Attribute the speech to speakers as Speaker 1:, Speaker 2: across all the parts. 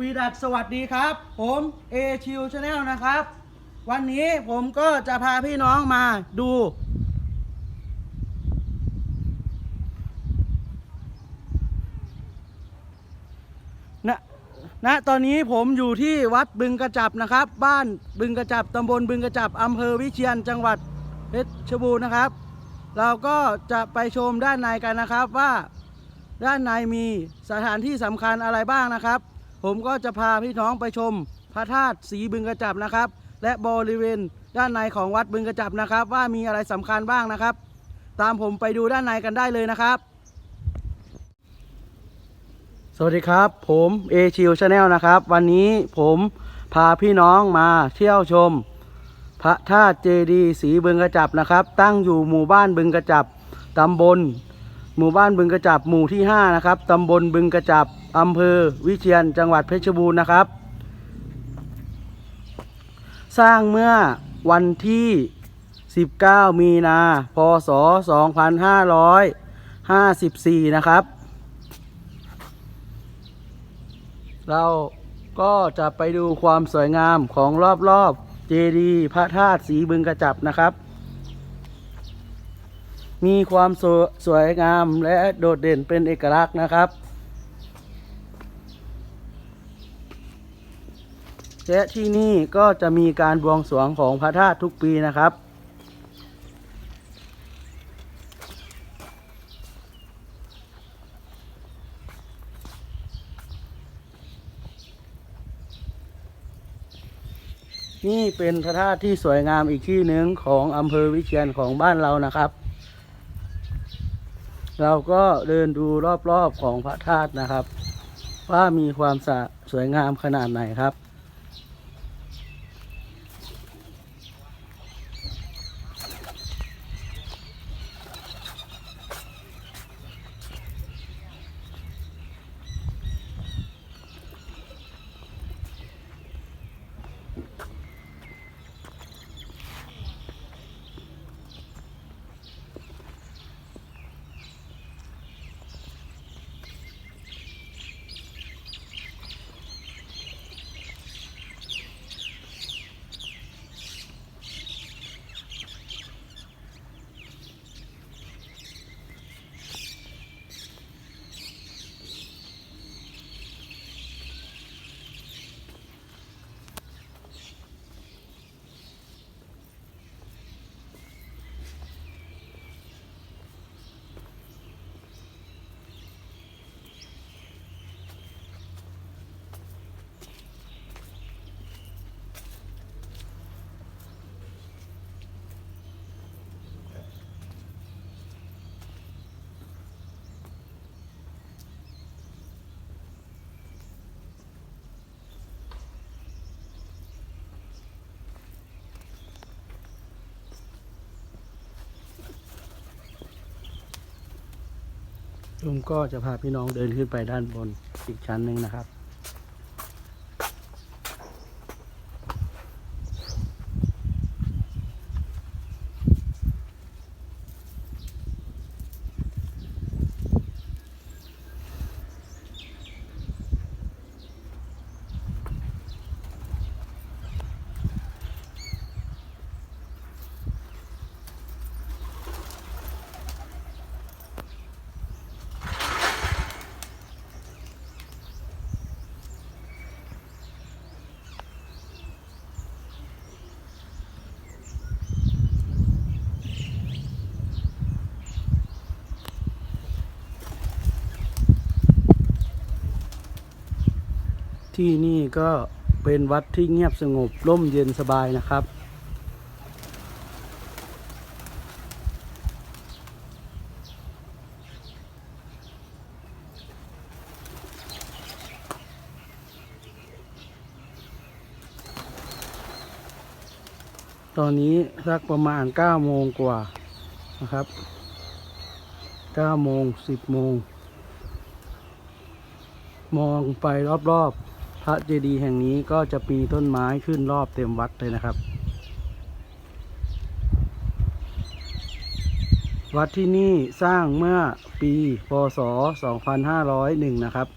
Speaker 1: วีดัสสวัสดีครับ ผมเอชิวชาแนลนะครับ วันนี้ผมก็จะพาพี่น้องมาดู ณ ณ ตอนนี้ผมอยู่ที่วัดบึงกระจับนะครับ บ้านบึงกระจับตำบลบึงกระจับอำเภอวิเชียรจังหวัดเพชรบูรณ์นะครับ เราก็จะไปชมด้านในกันนะครับว่าด้านในมีสถานที่สำคัญอะไรบ้างนะครับ ผมก็จะพาพี่น้องไปชมพระธาตุสีบึงกระจับนะครับ และบริเวณด้านในของวัดบึงกระจับนะครับ ว่ามีอะไรสำคัญบ้างนะครับ ตามผมไปดูด้านในกันได้เลยนะครับ สวัสดีครับ ผมเอชิวชาแนลนะครับ วันนี้ผมพาพี่น้องมาเที่ยวชม พระธาตุเจดีสีบึงกระจับนะครับ ตั้งอยู่หมู่บ้านบึงกระจับตำบล หมู่บ้านบึงกระจับหมู่ที่ 5 นะครับตำบลบึงกระจับ อำเภอวิเชียรจังหวัดเพชรบูรณ์นะครับ สร้างเมื่อวันที่ 19 มีนา พศ 2554 นะครับ เราก็จะไปดูความสวยงามของรอบๆเจดีย์พระธาตุสีบึงกระจับนะครับ มีความสวสวยงามและโดดเด่นเป็นเอกลักษณ์นะครับ และที่นี่ก็จะมีการบวงสรวงของพระธาตุทุกปีนะครับ นี่เป็นพระธาตุที่สวยงามอีกที่หนึ่งของอำเภอวิเชียรของบ้านเรานะครับ เราก็เดินดูรอบๆของพระธาตุนะครับ ว่ามีความสสวยงามขนาดไหนครับ ลุงก็จะพาพี่น้องเดินขึ้นไปด้านบนอีกชั้นหนึ่งนะครับ ที่นี่ก็เป็นวัดที่เงียบสงบร่มเย็นสบายนะครับ ตอนนี้สักประมาณ 9 โมงกว่านะครับ 9 โมง 10 โมง มองไปรอบๆ พระเจดีย์แห่งนี้ก็จะมีต้นไม้ขึ้นรอบเต็มวัดเลยนะครับ วัดที่นี่สร้างเมื่อปีพศ 2501 นะครับ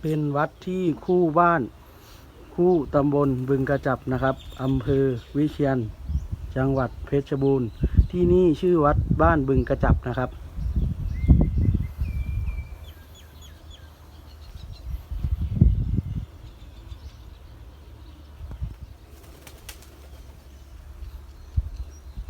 Speaker 1: เป็นวัดที่คู่บ้านคู่ตำบลบึงกระจับนะครับอำเภอวิเชียน จังหวัดเพชรบูรณ์ ที่นี่ชื่อวัดบ้านบึงกระจับนะครับ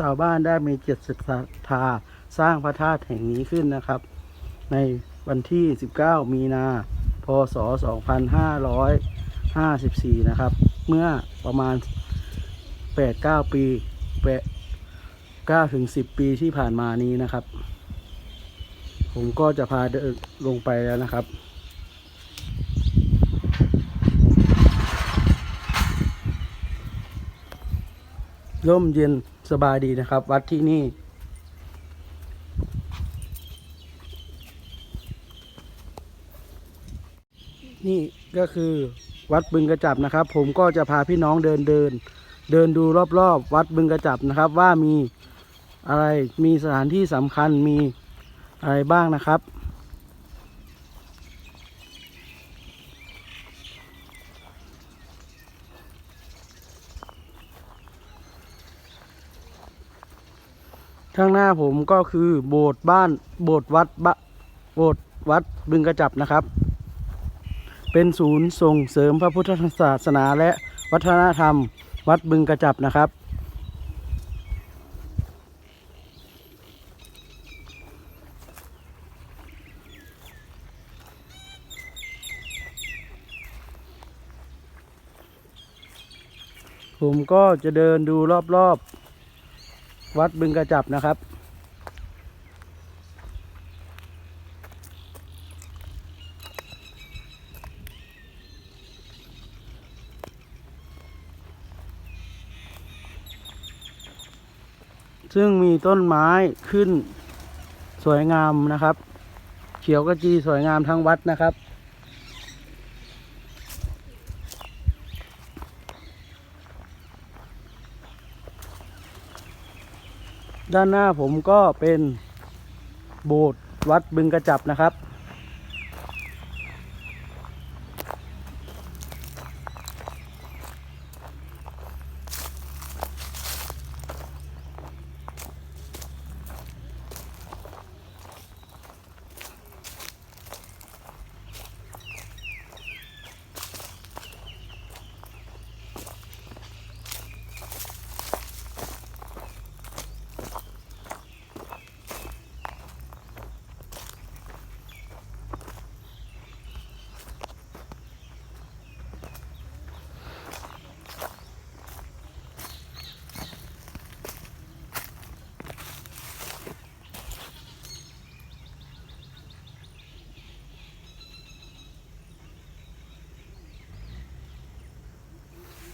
Speaker 1: ชาวบ้านได้มีจิตศรัทธาสร้างพระธาตุแห่งนี้ขึ้นนะครับ ในวันที่ 19 มีนา พศ 2554 นะครับ เมื่อประมาณ 8-9 ปี8 9ถึง10 ปีที่ผ่านมานี้นะครับ ผมก็จะพาเดินลงไปแล้วนะครับร่มเย็น สบายดีนะครับ วัดที่นี่ นี่ก็คือวัดบึงกระจับนะครับ ผมก็จะพาพี่น้องเดินเดิน เดินดูรอบๆ วัดบึงกระจับนะครับ ว่ามีอะไรมีสถานที่สำคัญมีอะไรบ้างนะครับ ข้างหน้าผมก็คือโบสถ์บ้านโบสถ์วัดบะโบสถ์วัดบึงกระจับนะครับ เป็นศูนย์ส่งเสริมพระพุทธศาสนาและวัฒนธรรม วัดบึงกระจับนะครับ ผมก็จะเดินดูรอบๆ วัดบึงกระจับนะครับ ซึ่งมีต้นไม้ขึ้นสวยงามนะครับ เขียวกระจีสวยงามทั้งวัดนะครับ ด้านหน้าผมก็เป็นโบสถ์วัดบึงกระจับนะครับ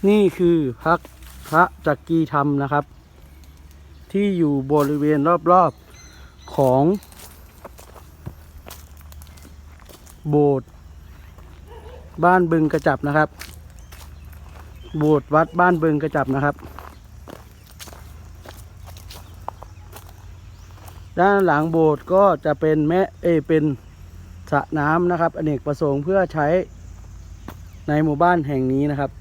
Speaker 1: นี่คือพักพระจักรีธรรมนะครับ ที่อยู่บริเวณรอบๆของ โบสถ์บ้านบึงกระจับนะครับ โบสถ์วัดบ้านบึงกระจับนะครับ ด้านหลังโบสถ์ก็จะเป็นแม่เอเป็นสระน้ำนะครับ อเนกประสงค์เพื่อใช้ในหมู่บ้านแห่งนี้นะครับ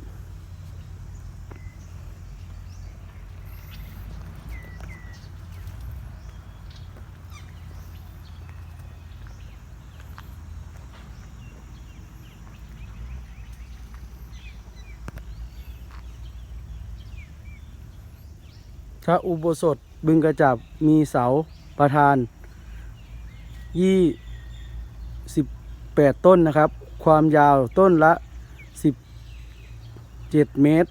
Speaker 1: พระอุโบสถบึงกระจับมีเสาประธานยี่สิบแปดต้นนะครับ ความยาวต้นละสิบเจ็ดเมตร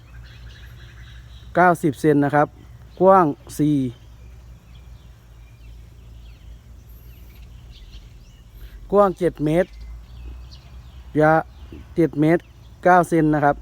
Speaker 1: เก้าสิบเซนนะครับ กว้างสี่กว้างเจ็ดเมตร ยาเจ็ดเมตรเก้าเซนนะครับ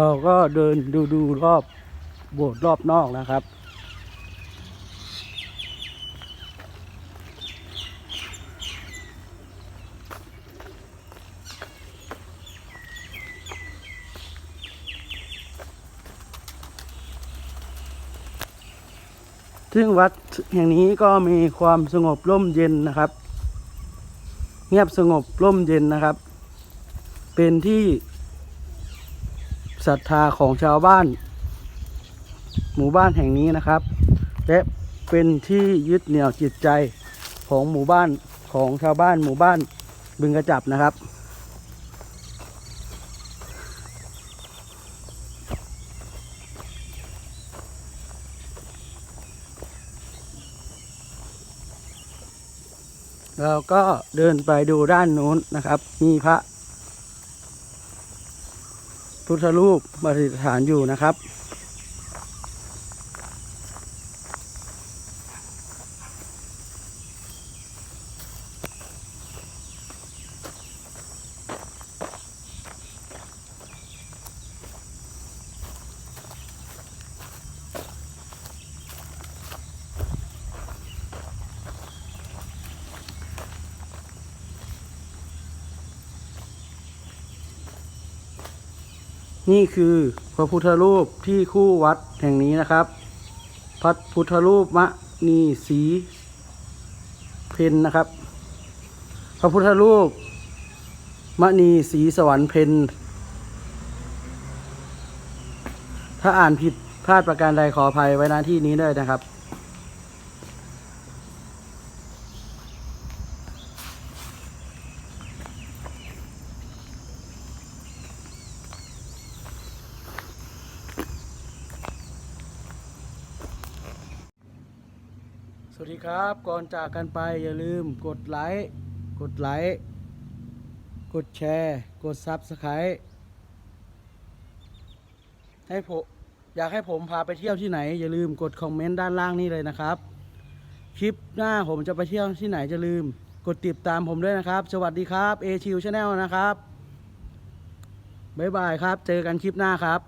Speaker 1: เราก็เดินดูดูรอบโบสถ์รอบนอกนะครับ ซึ่งวัดแห่งนี้ก็มีความสงบร่มเย็นนะครับ เงียบสงบร่มเย็นนะครับ เป็นที่ ศรัทธาของชาวบ้าน หมู่บ้านแห่งนี้นะครับ และเป็นที่ยึดเหนี่ยวจิตใจของหมู่บ้านของชาวบ้านหมู่บ้านบึงกระจับนะครับ เราก็เดินไปดูด้านนู้นนะครับ มีพระ พุทธรูปประดิษฐานอยู่นะครับ นี่คือพระพุทธรูปที่คู่วัดแห่งนี้นะครับ พระพุทธรูปมะนีสีเพนนะครับ พระพุทธรูปมะนีสีสวรรค์เพนถ้าอ่านผิดพลาดประการใดขออภัยไว้หน้าที่นี้ด้วยนะครับ ครับ ก่อนจากกันไปอย่าลืมกดไลค์ กดไลค์ กดแชร์ กดซับสไครต์ให้ผมอยากให้ผมพาไปเที่ยวที่ไหน อย่าลืมกดคอมเมนต์ด้านล่างนี้เลยนะครับ คลิปหน้าผมจะไปเที่ยวที่ไหนอย่าลืม กดติดตามผมด้วยนะครับ สวัสดีครับ A อชิวชาแนลนะครับ บ๊ายบายครับ เจอกันคลิปหน้าครับ